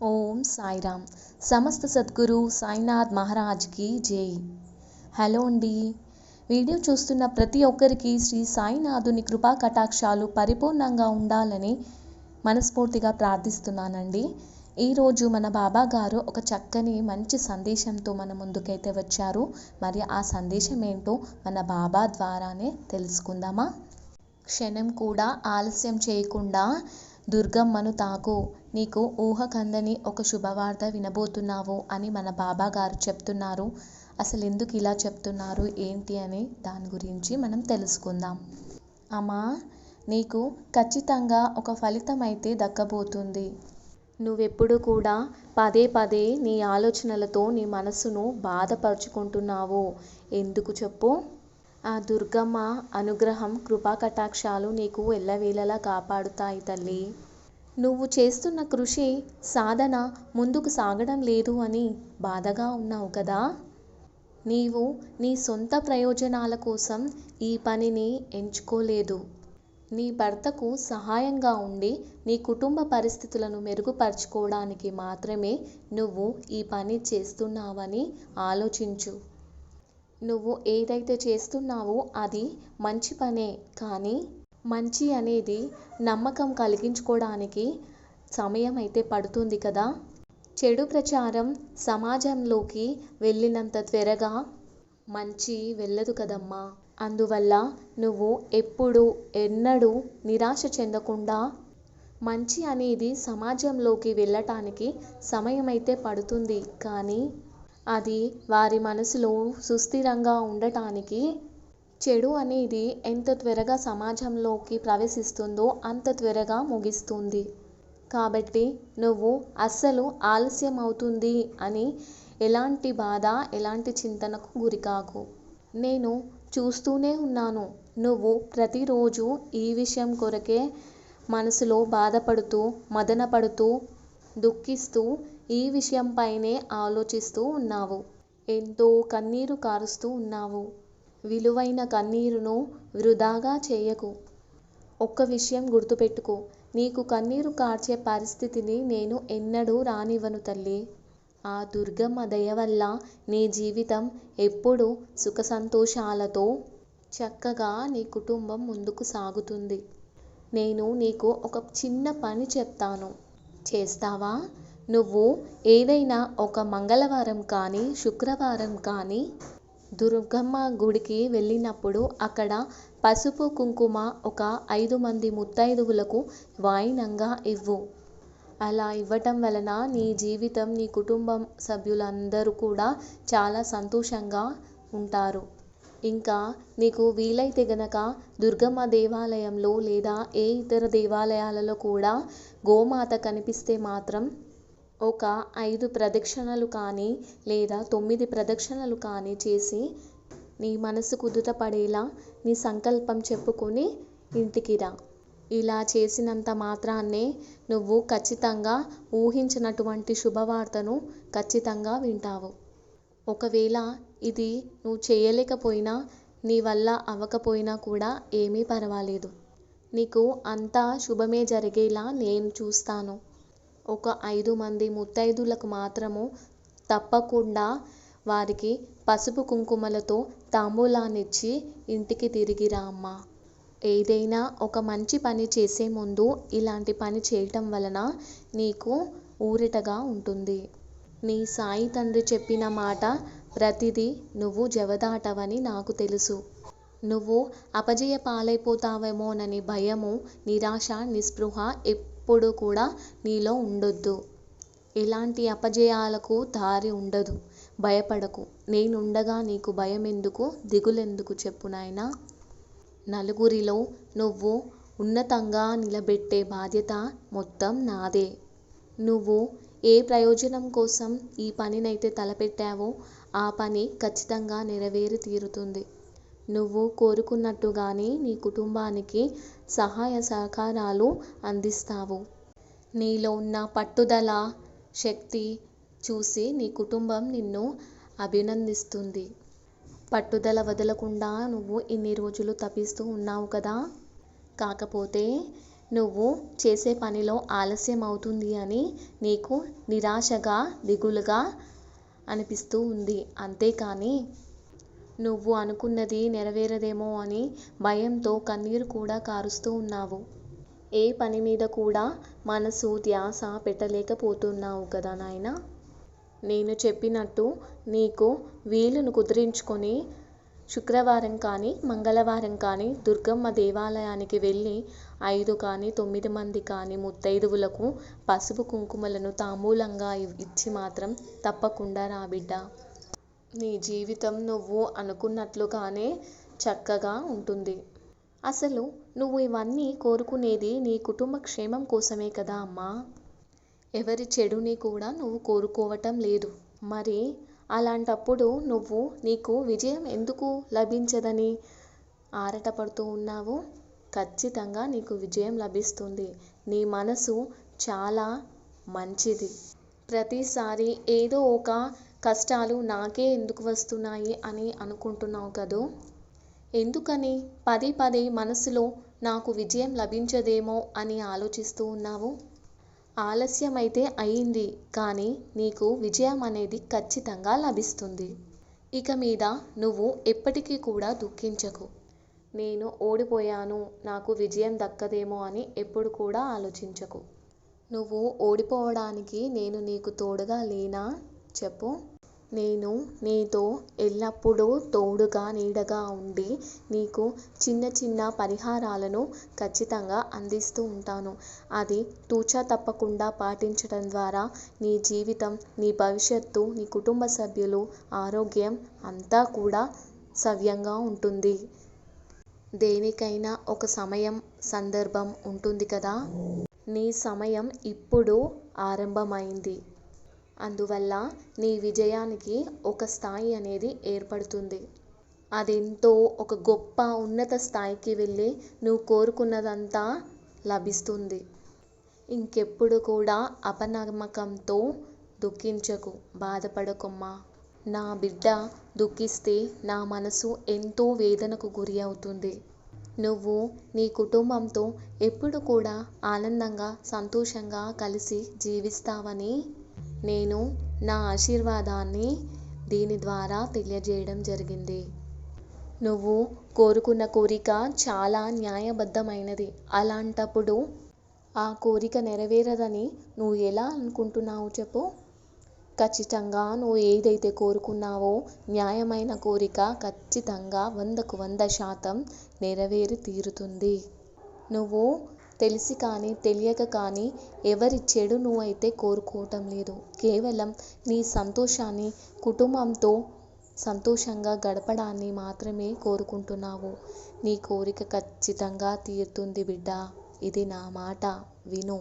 ఓం సాయిరామ్. సమస్త సద్గురు సాయినాథ్ మహారాజ్కి జై. హలో అండి. వీడియో చూస్తున్న ప్రతి ఒక్కరికి శ్రీ సాయినాథుని కృపా కటాక్షాలు పరిపూర్ణంగా ఉండాలని మనస్ఫూర్తిగా ప్రార్థిస్తున్నానండి. ఈరోజు మన బాబా గారు ఒక చక్కని మంచి సందేశంతో మన ముందుకైతే వచ్చారు. మరి ఆ సందేశం ఏంటో మన బాబా ద్వారానే తెలుసుకుందామా? క్షణం కూడా ఆలస్యం చేయకుండా దుర్గమ్మను తాకు. నీకు ఊహకందని ఒక శుభవార్త వినబోతున్నావు అని మన బాబా గారు చెప్తున్నారు. అసలు ఎందుకు ఇలా చెప్తున్నారు? ఏంటి అని దాని గురించి మనం తెలుసుకుందాం. అమ్మా నీకు ఖచ్చితంగా ఒక ఫలితం అయితే దక్కబోతుంది. నువ్వెప్పుడు కూడా పదే పదే నీ ఆలోచనలతో నీ మనసును బాధపరుచుకుంటున్నావు. ఎందుకు చెప్పు? ఆ దుర్గమ్మ అనుగ్రహం కృపా కటాక్షాలు నీకు ఎల్లవేళలా కాపాడుతాయి తల్లి. నువ్వు చేస్తున్న కృషి సాధన ముందుకు సాగడం లేదు అని బాధగా ఉన్నావు కదా? నీవు నీ సొంత ప్రయోజనాల కోసం ఈ పనిని ఎంచుకోలేదు. నీ భర్తకు సహాయంగా ఉండి నీ కుటుంబ పరిస్థితులను మెరుగుపరుచుకోవడానికి మాత్రమే నువ్వు ఈ పని చేస్తున్నావని ఆలోచించు. నువ్వు ఏదైతే చేస్తున్నావో అది మంచి పనే. కానీ మంచి అనేది నమ్మకం కలిగించుకోవడానికి సమయం అయితే పడుతుంది కదా? చెడు ప్రచారం సమాజంలోకి వెళ్ళినంత త్వరగా మంచి వెళ్ళదు కదమ్మా. అందువల్ల నువ్వు ఎప్పుడు ఎన్నడూ నిరాశ చెందకుండా మంచి అనేది సమాజంలోకి వెళ్ళటానికి సమయం అయితే పడుతుంది. కానీ అది వారి మనసులో సుస్థిరంగా ఉండటానికి చెడు అనేది ఎంత త్వరగా సమాజంలోకి ప్రవేశిస్తుందో అంత త్వరగా ముగిస్తుంది. కాబట్టి నువ్వు అస్సలు ఆలస్యం అవుతుంది అని ఎలాంటి బాధ ఎలాంటి చింతనకు గురికాకు. నేను చూస్తూనే ఉన్నాను. నువ్వు ప్రతిరోజు ఈ విషయం కొరకే మనసులో బాధపడుతూ మదనపడుతూ దుఃఖిస్తూ ఈ విషయంపైనే ఆలోచిస్తూ ఉన్నావు. ఎంతో కన్నీరు కారుస్తూ ఉన్నావు. విలువైన కన్నీరును వృధాగా చేయకు. ఒక్క విషయం గుర్తుపెట్టుకో. నీకు కన్నీరు కార్చే పరిస్థితిని నేను ఎన్నడూ రానివ్వను తల్లి. ఆ దుర్గమ్మ దయ వల్ల నీ జీవితం ఎప్పుడూ సుఖ సంతోషాలతో చక్కగా నీ కుటుంబం ముందుకు సాగుతుంది. నేను నీకు ఒక చిన్న పని చెప్తాను. చేస్తావా? నువ్వు ఏదైనా ఒక మంగళవారం కానీ శుక్రవారం కానీ దుర్గమ్మ గుడికి వెళ్ళినప్పుడు అక్కడ పసుపు కుంకుమ ఒక ఐదు మంది ముత్తైదువులకు వాయినంగా ఇవ్వు. అలా ఇవ్వటం వలన నీ జీవితం నీ కుటుంబం సభ్యులందరూ కూడా చాలా సంతోషంగా ఉంటారు. ఇంకా నీకు వీలైతే గనక దుర్గమ్మ దేవాలయంలో లేదా ఏ ఇతర దేవాలయాలలో కూడా గోమాత కనిపిస్తే మాత్రం ఒక ఐదు ప్రదక్షిణలు కానీ లేదా తొమ్మిది ప్రదక్షిణలు కానీ చేసి నీ మనసు కుదుట పడేలా నీ సంకల్పం చెప్పుకొని ఇంటికి రా. ఇలా చేసినంత మాత్రాన్నే నువ్వు ఖచ్చితంగా ఊహించినటువంటి శుభవార్తను ఖచ్చితంగా వింటావు. ఒకవేళ ఇది నువ్వు చేయలేకపోయినా నీ వల్ల అవ్వకపోయినా కూడా ఏమీ పర్వాలేదు. నీకు అంతా శుభమే జరిగేలా నేను చూస్తాను. ఒక ఐదు మంది ముత్తైదులకు మాత్రము తప్పకుండా వారికి పసుపు కుంకుమలతో తాంబూలాన్నిచ్చి ఇంటికి తిరిగి రా అమ్మా. ఏదైనా ఒక మంచి పని చేసే ముందు ఇలాంటి పని చేయటం వలన నీకు ఊరటగా ఉంటుంది. నీ సాయి తండ్రి చెప్పిన మాట ప్రతిదీ నువ్వు జవదాటవని నాకు తెలుసు. నువ్వు అపజయ పాలైపోతావేమోనని భయము నిరాశ నిస్పృహ ఎప్పుడు కూడా నీలో ఉండొద్దు. ఎలాంటి అపజయాలకు దారి ఉండదు. భయపడకు. నేనుండగా నీకు భయం ఎందుకు దిగులెందుకు చెప్పు నాయనా. నలుగురిలో నువ్వు ఉన్నతంగా నిలబెట్టే బాధ్యత మొత్తం నాదే. నువ్వు ఏ ప్రయోజనం కోసం ఈ పనినైతే తలపెట్టావో ఆ పని ఖచ్చితంగా నెరవేరి తీరుతుంది. నువ్వు కోరుకున్నట్టుగానే నీ కుటుంబానికి సహాయ సహకారాలు అందిస్తావు. నీలో ఉన్న పట్టుదల శక్తి చూసి నీ కుటుంబం నిన్ను అభినందిస్తుంది. పట్టుదల వదలకుండా నువ్వు ఇన్ని రోజులు తపిస్తూ ఉన్నావు కదా? కాకపోతే నువ్వు చేసే పనిలో ఆలస్యం అవుతుంది అని నీకు నిరాశగా దిగులుగా అనిపిస్తూ ఉంది. అంతేకాని నువ్వు అనుకున్నది నెరవేరదేమో అని భయంతో కన్నీరు కూడా కారుస్తూ ఉన్నావు. ఏ పని మీద కూడా మనసు ధ్యాస పెట్టలేకపోతున్నావు కదా నాయనా? నేను చెప్పినట్టు నీకు వీలును కుదిరించుకొని శుక్రవారం కానీ మంగళవారం కానీ దుర్గమ్మ దేవాలయానికి వెళ్ళి ఐదు కానీ తొమ్మిది మంది కానీ ముత్తైదువులకు పసుపు కుంకుమలను తాంబూలంగా ఇచ్చి మాత్రం తప్పకుండా రా బిడ్డ. నీ జీవితం నువ్వు అనుకున్నట్లుగానే చక్కగా ఉంటుంది. అసలు నువ్వు ఇవన్నీ కోరుకునేది నీ కుటుంబ క్షేమం కోసమే కదా అమ్మా. ఎవరి చెడుని కూడా నువ్వు కోరుకోవటం లేదు. మరి అలాంటప్పుడు నువ్వు నీకు విజయం ఎందుకు లభించదని ఆరాటపడుతూ ఉన్నావు? ఖచ్చితంగా నీకు విజయం లభిస్తుంది. నీ మనసు చాలా మంచిది. ప్రతిసారి ఏదో ఒక కష్టాలు నాకే ఎందుకు వస్తున్నాయి అని అనుకుంటున్నావు కదూ? ఎందుకని? పదే పదే మనసులో నాకు విజయం లభించదేమో అని ఆలోచిస్తూ ఉన్నావు? ఆలస్యమైతే అయింది కానీ నీకు విజయం అనేది ఖచ్చితంగా లభిస్తుంది. ఇక మీద నువ్వు ఎప్పటికీ కూడా దుఃఖించకు. నేను ఓడిపోయాను నాకు విజయం దక్కదేమో అని ఎప్పుడు కూడా ఆలోచించకు. నువ్వు ఓడిపోవడానికి నేను నీకు తోడుగా లేనా? చెప్పు. నేను నీతో ఎల్లప్పుడూ తోడుగా నీడగా ఉండి నీకు చిన్న చిన్న పరిహారాలను ఖచ్చితంగా అందిస్తూ ఉంటాను. అది తూచా తప్పకుండా పాటించడం ద్వారా నీ జీవితం నీ భవిష్యత్తు నీ కుటుంబ సభ్యులు ఆరోగ్యం అంతా కూడా సవ్యంగా ఉంటుంది. దేనికైనా ఒక సమయం సందర్భం ఉంటుంది కదా? నీ సమయం ఇప్పుడు ఆరంభమైంది. అందువల్ల నీ విజయానికి ఒక స్థాయి అనేది ఏర్పడుతుంది. అదెంతో ఒక గొప్ప ఉన్నత స్థాయికి వెళ్ళి నువ్వు కోరుకున్నదంతా లభిస్తుంది. ఇంకెప్పుడు కూడా అపనమ్మకంతో దుఃఖించకు బాధపడకమ్మా. నా బిడ్డ దుఃఖిస్తే నా మనసు ఎంతో వేదనకు గురి అవుతుంది. నువ్వు నీ కుటుంబంతో ఎప్పుడు కూడా ఆనందంగా సంతోషంగా కలిసి జీవిస్తావని నేను నా ఆశీర్వాదాన్ని దీని ద్వారా తెలియజేయడం జరిగింది. నువ్వు కోరుకున్న కోరిక చాలా న్యాయబద్ధమైనది. అలాంటప్పుడు ఆ కోరిక నెరవేరదని నువ్వు ఎలా అనుకుంటున్నావు చెప్పు. ఖచ్చితంగా నువ్వు ఏదైతే కోరుకున్నావో న్యాయమైన కోరిక ఖచ్చితంగా వందకు వంద శాతం నెరవేరి తీరుతుంది. నువ్వు తెలిసి కానీ తెలియక కానీ ఎవరి చెడు నువ్వైతే కోరుకోవటం లేదు. కేవలం నీ సంతోషాన్ని కుటుంబంతో సంతోషంగా గడపడాన్ని మాత్రమే కోరుకుంటున్నావు. నీ కోరిక ఖచ్చితంగా తీరుతుంది బిడ్డ. ఇది నా మాట. విను.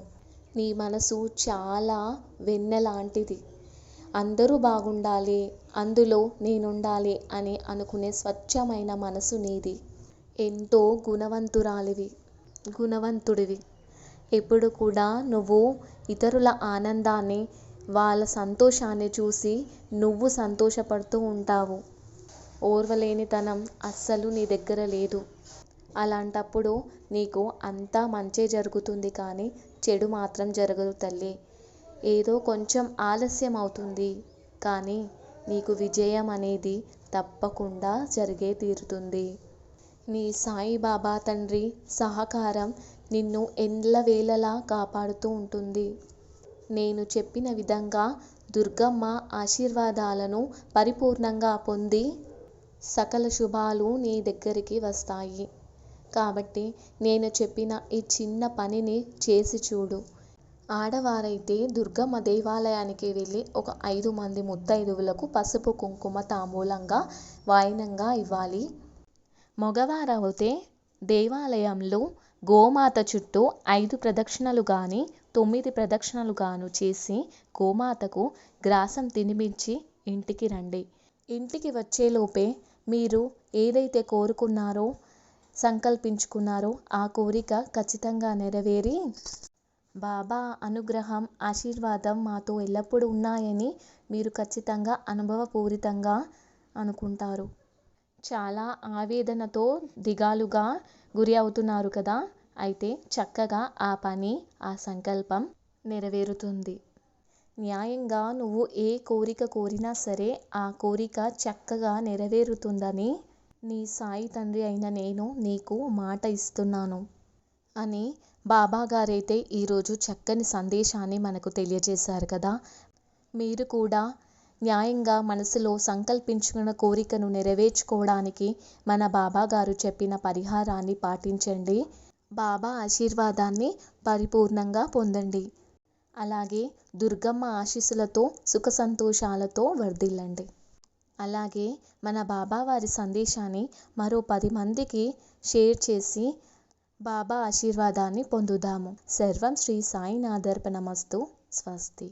నీ మనసు చాలా వెన్నెలాంటిది. అందరూ బాగుండాలి. అందులో నేనుండాలి అని అనుకునే స్వచ్ఛమైన మనసు నీది. ఎంతో గుణవంతురాలివి. గుణవంతుడివి. ఎప్పుడు కూడా నువ్వు ఇతరుల ఆనందాన్ని వాళ్ళ సంతోషాన్ని చూసి నువ్వు సంతోషపడుతూ ఉంటావు. ఓర్వలేనితనం అస్సలు నీ దగ్గర లేదు. అలాంటప్పుడు నీకు అంతా మంచే జరుగుతుంది కానీ చెడు మాత్రం జరగదు తల్లి. ఏదో కొంచెం ఆలస్యం అవుతుంది కానీ నీకు విజయం అనేది తప్పకుండా జరిగే తీరుతుంది. నీ సాయిబాబా తండ్రి సహకారం నిన్ను ఎల్లవేళలా కాపాడుతూ ఉంటుంది. నేను చెప్పిన విధంగా దుర్గమ్మ ఆశీర్వాదాలను పరిపూర్ణంగా పొంది సకల శుభాలు నీ దగ్గరికి వస్తాయి. కాబట్టి నేను చెప్పిన ఈ చిన్న పనిని చేసి చూడు. ఆడవారైతే దుర్గమ్మ దేవాలయానికి వెళ్ళి ఒక ఐదు మంది ముత్తైదువులకు పసుపు కుంకుమ తాంబూలంగా వాయినంగా ఇవ్వాలి. మగవారైతే దేవాలయంలో గోమాత చుట్టూ ఐదు ప్రదక్షిణలు కానీ తొమ్మిది ప్రదక్షిణలు గాను చేసి గోమాతకు గ్రాసం తినిపించి ఇంటికి రండి. ఇంటికి వచ్చేలోపే మీరు ఏదైతే కోరుకున్నారో సంకల్పించుకున్నారో ఆ కోరిక ఖచ్చితంగా నెరవేరి బాబా అనుగ్రహం ఆశీర్వాదం మాతో ఎల్లప్పుడూ ఉన్నాయని మీరు ఖచ్చితంగా అనుభవపూరితంగా అనుకుంటారు. చాలా ఆవేదనతో దిగాలుగా గురి అవుతున్నారు కదా. అయితే చక్కగా ఆ పని ఆ సంకల్పం నెరవేరుతుంది. న్యాయంగా నువ్వు ఏ కోరిక కోరినా సరే ఆ కోరిక చక్కగా నెరవేరుతుందని నీ సాయి తండ్రి అయిన నేను నీకు మాట ఇస్తున్నాను అని బాబాగారైతే ఈరోజు చక్కని సందేశాన్ని మనకు తెలియజేశారు కదా. మీరు కూడా న్యాయంగా మనసులో సంకల్పించుకున్న కోరికను నెరవేర్చుకోవడానికి మన బాబాగారు చెప్పిన పరిహారాన్ని పాటించండి. బాబా ఆశీర్వాదాన్ని పరిపూర్ణంగా పొందండి. అలాగే దుర్గమ్మ ఆశీస్సులతో సుఖ సంతోషాలతో వర్ధిల్లండి. అలాగే మన బాబా వారి సందేశాన్ని మరో పది మందికి షేర్ చేసి బాబా ఆశీర్వాదాన్ని పొందుదాము. సర్వం శ్రీ సాయినాథర్పణమస్తు. స్వస్తి.